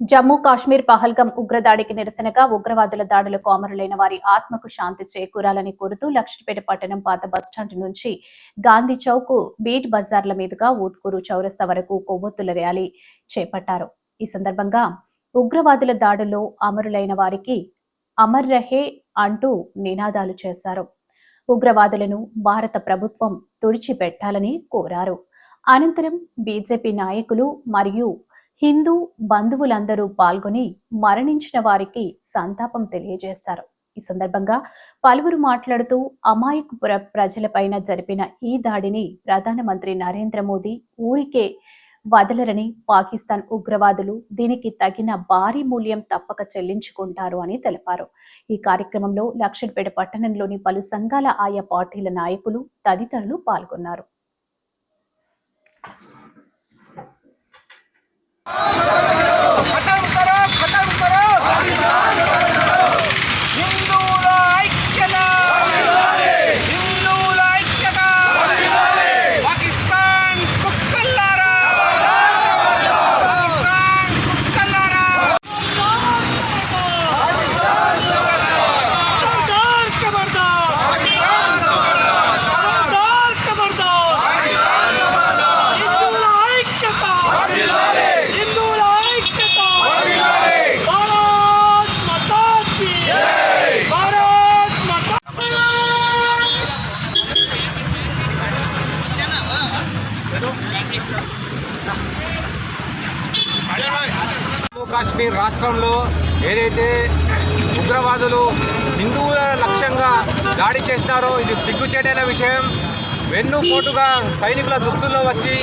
జమ్మూ కాశ్మీర్ పహల్గం ఉగ్రదాడికి నిరసనగా ఉగ్రవాదుల దాడులకు అమరులైన వారి ఆత్మకు శాంతి చేకూరాలని కోరుతూ లక్షపేట పట్టణం పాత బస్టాండ్ నుంచి గాంధీ చౌక్ బీట్ బజార్ల మీదుగా ఊత్కూరు చౌరస్తా వరకు కొవ్వొత్తుల ర్యాలీ చేపట్టారు. ఈ సందర్భంగా ఉగ్రవాదుల దాడుల్లో అమరులైన వారికి అమర్ రహే అంటూ నినాదాలు చేశారు. ఉగ్రవాదులను భారత ప్రభుత్వం తుడిచిపెట్టాలని కోరారు. అనంతరం బీజేపీ నాయకులు మరియు హిందూ బంధువులందరూ పాల్గొని మరణించిన వారికి సంతాపం తెలియజేశారు. ఈ సందర్భంగా పలువురు మాట్లాడుతూ అమాయక ప్రజలపైన జరిపిన ఈ దాడిని ప్రధానమంత్రి నరేంద్ర మోదీ ఊరికే వదలరని పాకిస్తాన్ ఉగ్రవాదులు దీనికి తగిన భారీ మూల్యం తప్పక చెల్లించుకుంటారు అని తెలిపారు. ఈ కార్యక్రమంలో లక్షడ్పేట పట్టణంలోని పలు సంఘాల ఆయా పార్టీల నాయకులు తదితరులు పాల్గొన్నారు. Amen. కాశ్మీర్ రాష్ట్రంలో ఏదైతే ఉగ్రవాదులు హిందువుల లక్ష్యంగా దాడి చేసినారో ఇది సిగ్గుచేటైన విషయం. వెన్నుపోటుగా సైనికుల దుస్తుల్లో వచ్చి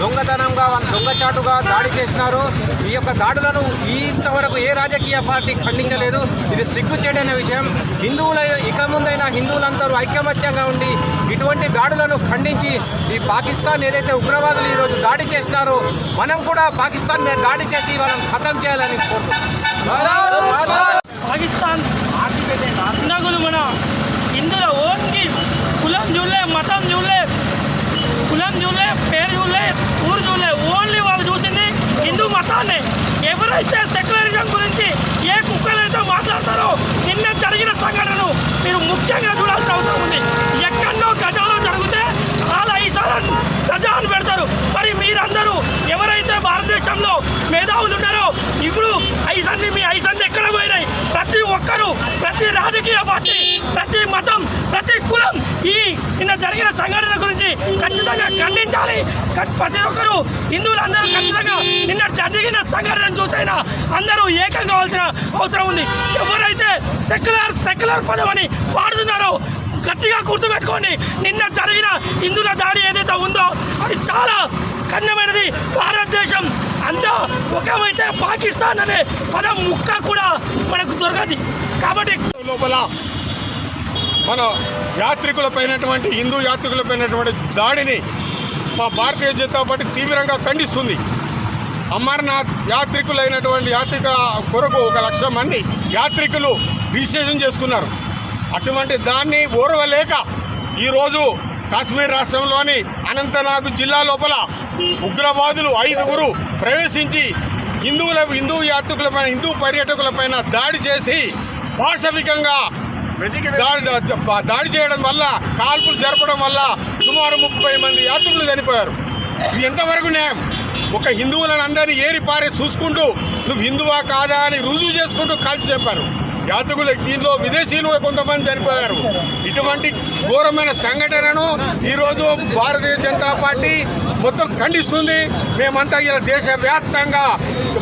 దొంగతనంగా దొంగచాటుగా దాడి చేసినారు. ఈ యొక్క దాడులను ఇంతవరకు ఏ రాజకీయ పార్టీ ఖండించలేదు. ఇది సిగ్గుచేటైన విషయం. హిందువుల ఇక ముందైనా హిందువులందరూ ఐకమత్యంగా ఉండి ఇటువంటి దాడులను ఖండించి ఈ పాకిస్తాన్ ఏదైతే ఉగ్రవాదులు ఈరోజు దాడి చేసినారో మనం కూడా పాకిస్తాన్ మీద దాడి చేసి వాళ్ళని ఖతం చేయాలని కోరుతున్నాం. పాకిస్తాన్ మన హిందువుల ఓన్కి కులం జూలే మతం కులం చూడలే పేరు చూడలే ఊరు చూడలే ఓన్లీ వాళ్ళు చూసింది హిందూ మతాన్ని. ఎవరైతే సెక్యులరిజం గురించి ఏ కుక్కలైతే మాట్లాడతారో నిన్న జరిగిన సంఘటనను మీరు ముఖ్యంగా చూడాల్సిన అవసరం ఉంది. ఎక్కడో గజాలో జరిగితే వాళ్ళ ఈసారి గజాన్ని పెడతారు. మరి మీరందరూ ఎవరైతే భారతదేశంలో మేధావులు ఉన్నారో ఇప్పుడు ఐసన్ని మీ ఐసన్ని ఎక్కడ పోయినాయి? ప్రతి ఒక్కరూ ప్రతి రాజకీయ పార్టీ ఖచ్చితంగా ఖండించాలి. ప్రతి ఒక్కరూ హిందువులందరూ ఖచ్చితంగా నిన్న జరిగిన సంఘటన చూసైనా అందరూ ఏకం కావాల్సిన అవసరం ఉంది. ఎవరైతే సెక్యులర్ సెక్యులర్ పదం అని వాడుతున్నారో గట్టిగా గుర్తుపెట్టుకోండి. నిన్న జరిగిన హిందువుల దాడి ఏదైతే ఉందో అది చాలా కఠినమైనది భారతదేశం అంతా ఒకమైతే పాకిస్తాన్ అనే పదం ముక్క కూడా మనకు దొరకదు. కాబట్టి లోపల మన యాత్రికులపైనటువంటి హిందూ యాత్రికులపైనటువంటి దాడిని మా భారతీయ జనతా పార్టీ తీవ్రంగా ఖండిస్తుంది. అమర్నాథ్ యాత్రికులైనటువంటి యాత్రిక కొరకు ఒక లక్ష మంది యాత్రికులు రిజిస్ట్రేషన్ చేసుకున్నారు. అటువంటి దాన్ని ఓర్వలేక ఈరోజు కాశ్మీర్ రాష్ట్రంలోని అనంతనాగ్ జిల్లా లోపల ఉగ్రవాదులు ఐదుగురు ప్రవేశించి హిందువుల హిందూ యాత్రికులపైన హిందూ పర్యాటకులపైన దాడి చేసి పాశవికంగా దాడి దాడి చేయడం వల్ల కాల్పులు జరపడం వల్ల సుమారు ముప్పై మంది యాత్రికులు చనిపోయారు. ఇది ఎంతవరకు న్యాయం? ఒక హిందువులను అందరినీ ఏరి పారి చూసుకుంటూ నువ్వు హిందువా కాదా? అని రుజువు చేసుకుంటూ కాల్చి చంపారు. యాత్రికులు దీనిలో విదేశీయులు కూడా కొంతమంది చనిపోయారు. ఇటువంటి ఘోరమైన సంఘటనను ఈరోజు భారతీయ జనతా పార్టీ మొత్తం ఖండిస్తుంది. మేమంతా ఇలా దేశవ్యాప్తంగా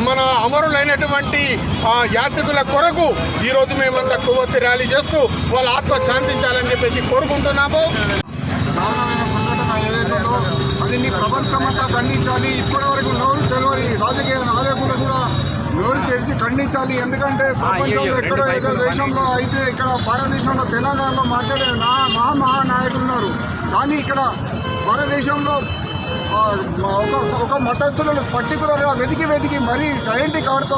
మన అమరులైనటువంటి ఆ, యాత్రికుల కొరకు ఈరోజు మేమంతా కొవ్వొత్తి ర్యాలీ చేస్తూ వాళ్ళ ఆత్మ శాంతించాలని చెప్పేసి కోరుకుంటున్నాము దారుణమైన సంఘటన అది నీ ప్రపంచమంతా ఖండించాలి ఇప్పటి వరకు నోరు తెలియని రాజకీయ నాయకులు కూడా నోరు తెరిచి ఖండించాలి ఎందుకంటే ప్రపంచంలో ఎక్కడో ఏదో దేశంలో అయితే ఇక్కడ భారతదేశంలో తెలంగాణలో మాట్లాడే నా మహా మహానాయకులు ఉన్నారు కానీ ఇక్కడ భారతదేశంలో ఒక ఒక మతస్థులను పర్టికులర్గా వెతికి వెతికి మరీ ఐడెంటిటీ కార్డుతో